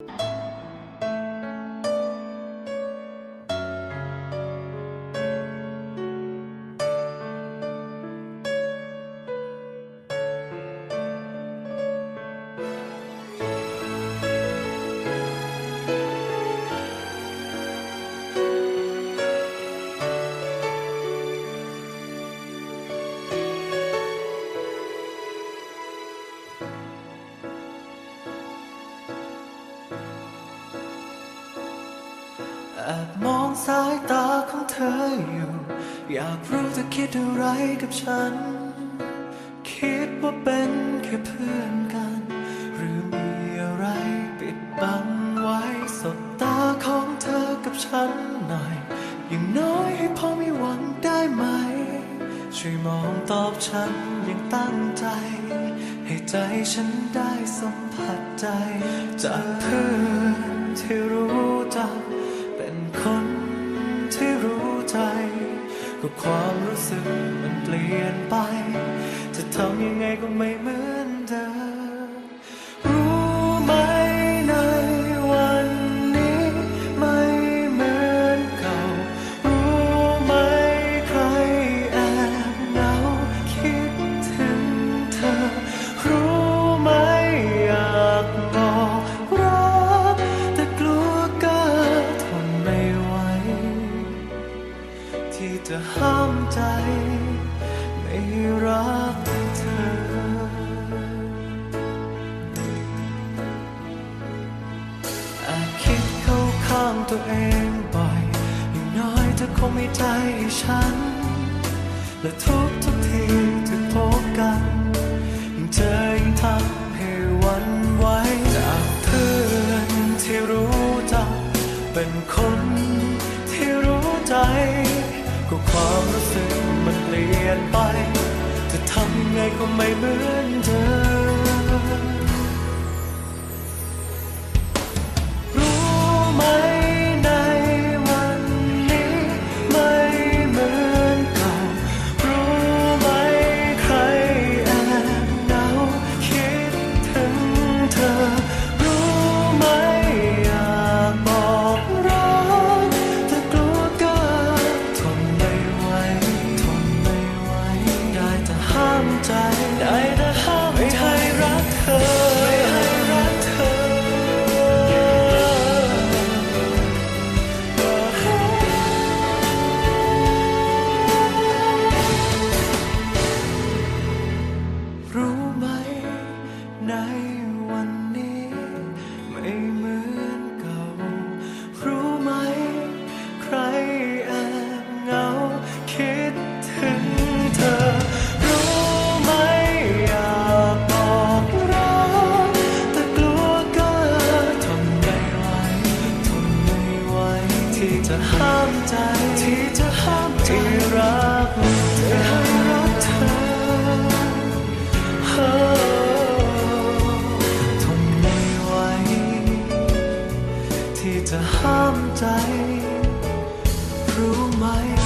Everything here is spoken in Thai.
you แอบมองสายตาของเธออยู่ อยากรู้เธอคิดอะไรกับฉัน คิดว่าเป็นแค่เพื่อนกัน หรือมีอะไรปิดบังไว้สบตาของเธอกับฉันหน่อย อย่างน้อยให้พอมีหวังได้ไหม ช่วยมองตอบฉันอย่างตั้งใจ ให้ใจฉันได้สัมผัสใจ จากเพื่อนที่รู้จัก ใจ ก็ความรู้สึกมันเปลี่ยนไป จะทำยังไงก็ไม่เหมือนเดิม จะห้ามใจไม่รักเธอ อาจคิดเข้าข้างตัวเองบ่อยอย่างน้อยเธอคงไมีใจให้ฉัน และทุกทุกทีที่พบกันยิ่งเจอยิ่งทำให้วันไหวจากเพื่อนที่รู้จักเป็นคน ก็ไม่เหมือนเธอ side. I ที่จะห้ามที่รักจะให้รักเธอทนม่ไหวที่จะห้ามใจ รู้ไหม